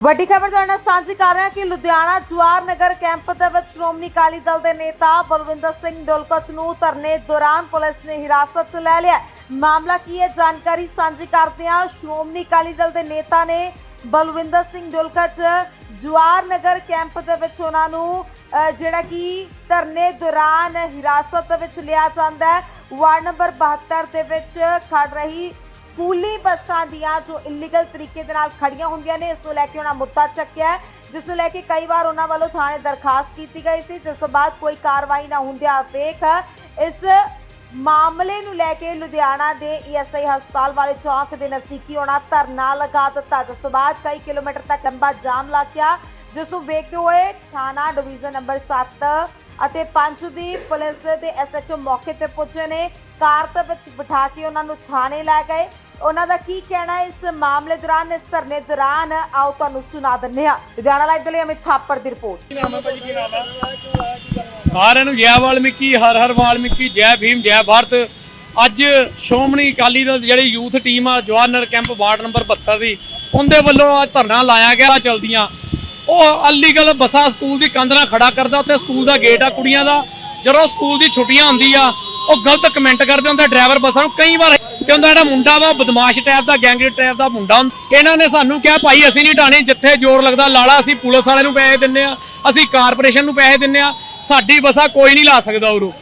ਵੱਡੀ ਖਬਰ ਤੁਹਾਡੇ ਨਾਲ ਸਾਂਝੀ ਕਰ ਰਹੇ ਹਾਂ ਕਿ ਲੁਧਿਆਣਾ ਜਵਾਰ ਨਗਰ ਕੈਂਪ ਦੇ ਵਿੱਚ ਸ਼੍ਰੋਮਣੀ ਅਕਾਲੀ ਦਲ ਦੇ ਨੇਤਾ ਬਲਵਿੰਦਰ ਸਿੰਘ ਡੋਲਕਚ ਨੂੰ ਧਰਨੇ ਦੌਰਾਨ ਪੁਲਿਸ ਨੇ ਹਿਰਾਸਤ 'ਚ ਲੈ ਲਿਆ। ਮਾਮਲਾ ਕੀ ਹੈ, ਜਾਣਕਾਰੀ ਸਾਂਝੀ ਕਰਦੇ ਹਾਂ। ਸ਼੍ਰੋਮਣੀ ਅਕਾਲੀ ਦਲ ਦੇ ਨੇਤਾ ਨੇ ਬਲਵਿੰਦਰ ਸਿੰਘ ਡੋਲਕਚ ਜਵਾਰ ਨਗਰ ਕੈਂਪ ਦੇ ਵਿੱਚ ਉਹਨਾਂ ਨੂੰ ਜਿਹੜਾ ਕਿ ਧਰਨੇ ਦੌਰਾਨ ਹਿਰਾਸਤ ਵਿੱਚ ਲਿਆ ਜਾਂਦਾ ਹੈ। ਵਾਰਡ ਨੰਬਰ 72 ਦੇ ਵਿੱਚ ਖੜ ਰਹੀ ਸਕੂਲੀ ਬੱਸਾਂ ਦੀਆਂ ਜੋ ਇਲੀਗਲ ਤਰੀਕੇ ਦੇ ਨਾਲ ਖੜੀਆਂ ਹੁੰਦੀਆਂ ਨੇ, ਇਸ ਨੂੰ ਲੈ ਕੇ ਉਹਨਾਂ ਮੁੱਦਾ ਚੱਕਿਆ ਜਿਸ ਨੂੰ ਲੈ ਕੇ ਕਈ ਵਾਰ ਉਹਨਾਂ ਵੱਲੋਂ ਥਾਣੇ ਦਰਖਾਸਤ ਕੀਤੀ ਗਈ ਸੀ, ਜਿਸ ਤੋਂ ਬਾਅਦ ਕੋਈ ਕਾਰਵਾਈ ਨਾ ਹੁੰਦਿਆਂ ਵੇਖ ਇਸ ਮਾਮਲੇ ਨੂੰ ਲੈ ਕੇ ਲੁਧਿਆਣਾ ਦੇ ਈਐਸਆਈ ਹਸਪਤਾਲ ਵਾਲੇ ਚੌਕ ਦੇ ਨਜ਼ਦੀਕੀ ਉਹਨਾਂ ਧਰਨਾ ਲਗਾ ਦਿੱਤਾ, ਜਿਸ ਤੋਂ ਬਾਅਦ ਕਈ ਕਿਲੋਮੀਟਰ ਤੱਕ ਲੰਬਾ ਜਾਮ ਲੱਗ ਗਿਆ, ਜਿਸ ਨੂੰ ਵੇਖਦੇ ਹੋਏ ਥਾਣਾ ਡਿਵੀਜ਼ਨ ਨੰਬਰ 7 ਅਤੇ ਪੰਜ ਦੀ ਪੁਲਿਸ ਦੇ ਐਸਐਚਓ ਮੌਕੇ ਤੇ ਪਹੁੰਚੇ ਨੇ, ਕਾਰ ਦੇ ਵਿੱਚ ਬਿਠਾ ਕੇ ਉਹਨਾਂ ਨੂੰ ਥਾਣੇ ਲੈ ਗਏ। ਉਹਨਾਂ ਦਾ ਕੀ ਕਹਿਣਾ ਹੈ ਇਸ ਮਾਮਲੇ ਦੌਰਾਨ ਇਸ ਧਰਨੇ ਦੌਰਾਨ? ਆਓ ਤੁਹਾਨੂੰ ਸੁਣਾ ਦਿੰਦੇ ਹਾਂ। ਲੁਧਿਆਣਾ ਲਾਈਵ ਦੇ ਲਈ ਅਮਿਤ ਥਾਪੜ ਦੀ ਰਿਪੋਰਟ। ਸਾਰਿਆਂ ਨੂੰ ਜੈ ਵਾਲਮੀਕੀ ਹਰ ਹਰ ਵਾਲਮੀਕੀ ਜੈ ਭੀਮ ਜੈ ਭਾਰਤ। ਅੱਜ ਸ਼੍ਰੋਮਣੀ ਅਕਾਲੀ ਦਲ ਦੀ ਜਿਹੜੀ ਯੂਥ ਟੀਮ ਆ ਜਵਾਨਰ ਕੈਂਪ ਵਾਰਡ ਨੰਬਰ 72 ਦੀ ਉਹਦੇ ਵੱਲੋਂ ਅੱਜ ਧਰਨਾ ਲਾਇਆ ਗਿਆ ਚਲਦੀਆਂ। ਉਹ ਅਲੀਗਲ ਬੱਸਾਂ ਸਕੂਲ ਦੀ ਕੰਧ ਨਾਲ ਖੜਾ ਕਰਦਾ ਉੱਥੇ ਸਕੂਲ ਦਾ ਗੇਟ ਆ ਕੁੜੀਆਂ ਦਾ। ਜਦੋਂ ਸਕੂਲ ਦੀ ਛੁੱਟੀਆਂ ਹੁੰਦੀ ਆ ਉਹ ਗਲਤ ਕਮੈਂਟ ਕਰਦੇ ਹੁੰਦੇ ਡਰਾਈਵਰ ਬੱਸਾਂ ਨੂੰ ਕਈ ਵਾਰ ਤੇ ਉਹਦਾ ਜਿਹੜਾ ਮੁੰਡਾ ਵਾ, ਉਹ ਬਦਮਾਸ਼ ਟਾਈਪ ਦਾ ਗੈਂਗਸਟਰ ਟਾਈਪ ਦਾ ਮੁੰਡਾ ਇਹਨਾਂ ਨੇ ਸਾਨੂੰ ਕਿਹਾ, ਭਾਈ, ਅਸੀਂ ਨਹੀਂ ਢਾਣੇ ਜਿੱਥੇ ਜ਼ੋਰ ਲੱਗਦਾ, ਲਾਲਾ, ਅਸੀਂ ਪੁਲਿਸ ਵਾਲੇ ਨੂੰ ਪੈਸੇ ਦਿੰਨੇ ਆ, ਅਸੀਂ ਕਾਰਪੋਰੇਸ਼ਨ ਨੂੰ ਪੈਸੇ ਦਿੰਨੇ ਆ, ਸਾਡੀ ਬੱਸਾਂ ਕੋਈ ਨਹੀਂ ਲਾ ਸਕਦਾ ਉਰੋਂ।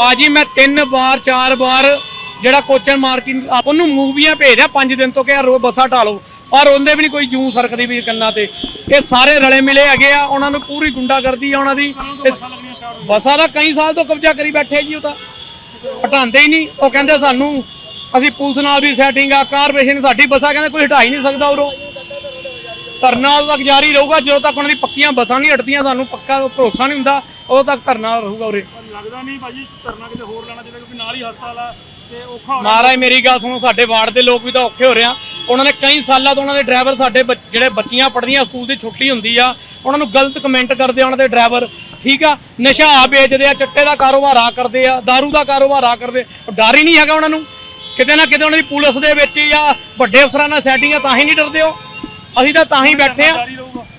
ਆਜੀ ਮੈਂ ਤਿੰਨ ਵਾਰ, ਚਾਰ ਵਾਰ ਜਿਹੜਾ ਕੋਚਨ ਮਾਰਕਿੰਗ ਉਹਨੂੰ ਮੂਵੀਆਂ ਭੇਜਿਆ ਪੰਜ ਦਿਨ ਤੋਂ ਕਿਹਾ, ਰੋ, ਬੱਸਾਂ ਲਓ ਪਰ ਉਹਦੇ ਵੀ ਨਹੀਂ ਕੋਈ ਜੂੰ ਸਰਕਦੀ ਵੀ ਕੰਨਾਂ ਤੇ। ਇਹ ਸਾਰੇ ਰਲੇ ਮਿਲੇ ਹੈਗੇ ਆ, ਉਹਨਾਂ ਨੂੰ ਪੂਰੀ ਗੁੰਡਾ ਕਰਦੀ ਆ ਉਹਨਾਂ ਦੀ। ਇਸ- ਬੱਸਾਂ ਦਾ ਕਈ ਸਾਲ ਤੋਂ ਕਬਜ਼ਾ ਕਰੀ ਬੈਠੇ ਜੀ ਉਹ ਤਾਂ। ਹਟਾਉਂਦੇ ਹੀ ਨਹੀਂ। ਉਹ ਕਹਿੰਦੇ ਸਾਨੂੰ ਅਸੀਂ ਪੁਲਿਸ ਨਾਲ ਵੀ ਸੈਟਿੰਗ ਆ ਕਾਰਪੋਰੇਸ਼ਨ ਸਾਡੀ ਬੱਸਾਂ ਕਹਿੰਦੇ ਕੋਈ ਹਟਾ ਹੀ ਨਹੀਂ ਸਕਦਾ ਉਰੋਂ। ਧਰਨਾ ਉਦੋਂ ਤੱਕ ਜਾਰੀ ਰਹੂਗਾ ਜਦੋਂ ਤੱਕ ਉਹਨਾਂ ਦੀ ਪੱਕੀਆਂ ਬੱਸਾਂ ਨਹੀਂ ਹਟਦੀਆਂ ਸਾਨੂੰ ਪੱਕਾ ਭਰੋਸਾ ਨਹੀਂ ਹੁੰਦਾ ਉਦੋਂ ਤੱਕ ਧਰਨਾ ਰਹੂਗਾ ਉਰੇ। ਲੱਗਦਾ ਨਹੀਂ ਭਾਜੀ ਧਰਨਾ ਕਿਤੇ ਹੋਰ ਲੈਣਾ ਚਾਹੀਦਾ ਕਿਉਂਕਿ ਨਾਲ ਹੀ ਹਸਪਤਾਲ ਆ ਤੇ ਔਖਾ ਹੋ ਮਹਾਰਾਜ ਮੇਰੀ ਗੱਲ ਸੁਣੋ ਸਾਡੇ ਵਾਰਡ ਦੇ ਲੋਕ ਵੀ ਤਾਂ ਔਖੇ ਹੋ ਰਹੇ ਆ। ਉਹਨਾਂ ਨੇ ਕਈ ਸਾਲਾਂ ਤੋਂ ਉਹਨਾਂ ਦੇ ਡਰਾਈਵਰ ਸਾਡੇ ਜਿਹੜੇ ਬੱਚੀਆਂ ਪੜ੍ਹਦੀਆਂ ਸਕੂਲ ਦੀ ਛੁੱਟੀ ਹੁੰਦੀ ਆ ਉਹਨਾਂ ਨੂੰ ਗਲਤ ਕਮੈਂਟ ਕਰਦੇ ਆ ਉਹਨਾਂ ਦੇ ਡਰਾਈਵਰ। ਠੀਕ ਆ? ਨਸ਼ਾ ਆ ਵੇਚਦੇ ਆ ਚੱਟੇ ਦਾ ਕਾਰੋਬਾਰ ਆ ਕਰਦੇ ਆ दारू ਦਾ ਕਾਰੋਬਾਰ ਆ। ਕਰਦੇ ਡਰ ਹੀ ਨਹੀਂ ਹੈਗਾ ਉਹਨਾਂ ਨੂੰ। ਕਿਤੇ ਨਾ ਕਿਤੇ ਉਹਨਾਂ ਦੀ ਪੁਲਿਸ ਦੇ ਵਿੱਚ ਜਾਂ ਵੱਡੇ ਅਫਸਰਾਂ ਨਾਲ ਸੈਟਿੰਗ ਆ ਤਾਂ ਹੀ ਨਹੀਂ ਡਰਦੇ ਉਹ। ਅਸੀਂ ਤਾਂ ਤਾਂ ਹੀ ਬੈਠੇ ਆ।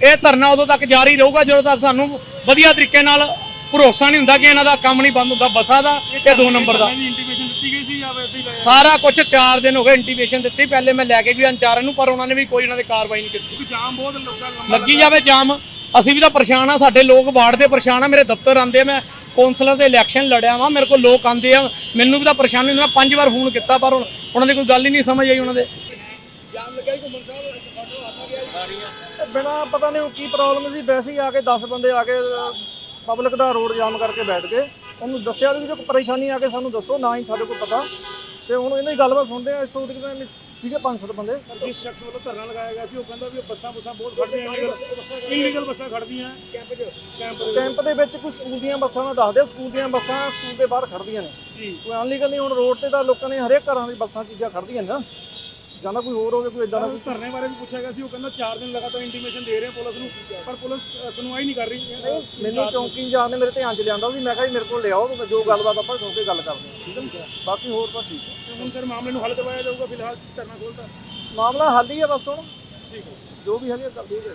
ਇਹ ਧਰਨਾ ਉਦੋਂ ਤੱਕ ਜਾਰੀ ਰਹੂਗਾ ਜਦੋਂ ਤੱਕ ਸਾਨੂੰ ਵਧੀਆ ਤਰੀਕੇ ਨਾਲ ਭਰੋਸਾ ਨਹੀਂ ਹੁੰਦਾ ਕਿ ਇਹਨਾਂ ਦਾ ਕੰਮ ਨਹੀਂ ਬੰਦ ਹੁੰਦਾ ਬੱਸਾਂ ਦਾ ਤੇ ਦੋ ਨੰਬਰ ਦਾ। ਇੰਟੀਮੇਸ਼ਨ ਦਿੱਤੀ ਗਈ ਸੀ ਜਾਂ ਵੈਸੇ ਹੀ ਲਾਇਆ ਸਾਰਾ ਕੁਝ 4 ਦਿਨ ਹੋ ਗਏ ਇੰਟੀਮੇਸ਼ਨ ਦਿੱਤੀ ਪਹਿਲੇ ਮੈਂ ਲੈ ਕੇ ਵੀ ਅੰਚਾਰਨ ਨੂੰ ਪਰ ਉਹਨਾਂ ਨੇ ਵੀ ਕੋਈ ਉਹਨਾਂ ਦੇ ਕਾਰਵਾਈ ਨਹੀਂ ਕੀਤੀ। ਕਿਉਂਕਿ ਜਾਮ ਬਹੁਤ ਲੋਕਾਂ ਲੰਮਾ ਲੱਗੀ ਜਾਵੇ ਜਾਮ ਅਸੀਂ ਵੀ ਤਾਂ ਪਰੇਸ਼ਾਨ ਆ ਸਾਡੇ ਲੋਕ ਵਾਰਡ ਦੇ ਪਰੇਸ਼ਾਨ ਆ ਮੇਰੇ ਦਫ਼ਤਰ ਆਂਦੇ ਮੈਂ ਕੌਂਸਲਰ ਦੇ ਇਲੈਕਸ਼ਨ ਲੜਿਆ ਵਾਂ ਮੇਰੇ ਕੋਲ ਲੋਕ ਆਂਦੇ ਆ ਮੈਨੂੰ ਵੀ ਤਾਂ ਪਰੇਸ਼ਾਨੀ ਹੁੰਦੀ ਮੈਂ ਪੰਜ ਵਾਰ ਫੋਨ ਕੀਤਾ ਪਰ ਹੁਣ ਉਹਨਾਂ ਦੀ ਕੋਈ ਗੱਲ ਹੀ ਨਹੀਂ ਸਮਝ ਆਈ ਉਹਨਾਂ ਦੇ। ਬਿਨਾ ਪਤਾ ਨਹੀਂ ਕੀ ਪ੍ਰੋਬਲਮ ਸੀ ਵੈਸੇ ਹੀ ਆ ਕੇ 10 ਬੰਦੇ ਆ ਕੇ ਪਬਲਿਕ ਦਾ ਰੋਡ ਜਾਮ ਕਰਕੇ ਬੈਠ ਗਏ। ਉਹਨੂੰ ਦੱਸਿਆ ਵੀ ਜੇ ਕੋਈ ਪਰੇਸ਼ਾਨੀ ਆ ਕੇ ਸਾਨੂੰ ਦੱਸੋ ਨਾ ਹੀ ਸਾਡੇ ਕੋਲ ਪਤਾ। ਤੇ ਹੁਣ ਇਹਨਾਂ ਦੀ ਗੱਲਬਾਤ ਸੁਣਦੇ ਆ ਇਸ ਤੋਂ ਤੱਕ ਸੀਗੇ ਪੰਜ ਸੱਤ ਬੰਦੇ। ਜਿਸ ਸ਼ਖਸ ਵੱਲੋਂ ਧਰਨਾ ਲਗਾਇਆ ਗਿਆ ਸੀ ਉਹ ਕਹਿੰਦਾ ਵੀ ਬੱਸਾਂ ਬੁੱਸਾਂ ਬਹੁਤ ਖੜਦੀਆਂ ਇਲੀਗਲ ਇਲੀਗਲ ਬੱਸਾਂ ਖੜਦੀਆਂ ਕੈਂਪ 'ਚ? ਕੈਂਪ ਦੇ ਵਿੱਚ ਕੋਈ ਸਕੂਲ ਦੀਆਂ ਬੱਸਾਂ ਦਾ ਦੱਸਦੇ ਸਕੂਲ ਦੀਆਂ ਬੱਸਾਂ ਸਕੂਲ ਦੇ ਬਾਹਰ ਖੜਦੀਆਂ ਨੇ। ਜੀ। ਕੋਈ ਅਨਲੀਗਲ ਨਹੀਂ ਹੁਣ ਰੋਡ ਤੇ ਤਾਂ ਲੋਕਾਂ ਨੇ ਹਰੇਕ ਘਰਾਂ ਦੀ ਬੱਸਾਂ ਚੀਜ਼ਾਂ ਖੜਦੀਆਂ ਨੇ ਨਾ। ਜਾਂ ਤਾਂ ਕੋਈ ਹੋਰ ਹੋਵੇ ਕੋਈ ਇਦਾਂ ਦਾ ਕੋਈ ਧਰਨੇ ਬਾਰੇ ਵੀ ਪੁੱਛਿਆ ਗਿਆ ਸੀ ਉਹ ਕਹਿੰਦਾ 4 ਦਿਨ ਲਗਾਤਾਰ ਇੰਟੀਮੇਸ਼ਨ ਦੇ ਰਹੇ ਆ ਪੁਲਿਸ ਨੂੰ ਪਰ ਪੁਲਿਸ ਸੁਣਵਾਈ ਨਹੀਂ ਕਰ ਰਹੀ। ਮੈਨੂੰ ਚੌਂਕੀ ਇੰਚਾਰਜ ਨੇ ਮੇਰੇ ਧਿਆਨ 'ਚ ਲਿਆਂਦਾ ਸੀ ਮੈਂ ਕਿਹਾ ਜੀ ਮੇਰੇ ਕੋਲ ਲਿਆਓ ਤੇ ਜੋ ਗੱਲਬਾਤ ਆਪਾਂ ਸੁਣ ਕੇ ਗੱਲ ਕਰਦੇ ਹਾਂ। ਠੀਕ ਹੈ ਬਾਕੀ ਹੋਰ ਤਾਂ ਠੀਕ ਹੈ। ਹੁਣ ਸਰ ਮਾਮਲੇ ਨੂੰ ਹੱਲ ਕਰਵਾਇਆ ਜਾਊਗਾ ਫਿਲਹਾਲ ਧਰਨਾ ਖੋਲ੍ਹਤਾ। ਮਾਮਲਾ ਹੱਲ ਹੀ ਹੈ ਬਸ ਹੁਣ। ਜੋ ਵੀ ਹੈਗੇ ਕਰ ਦੇਗੇ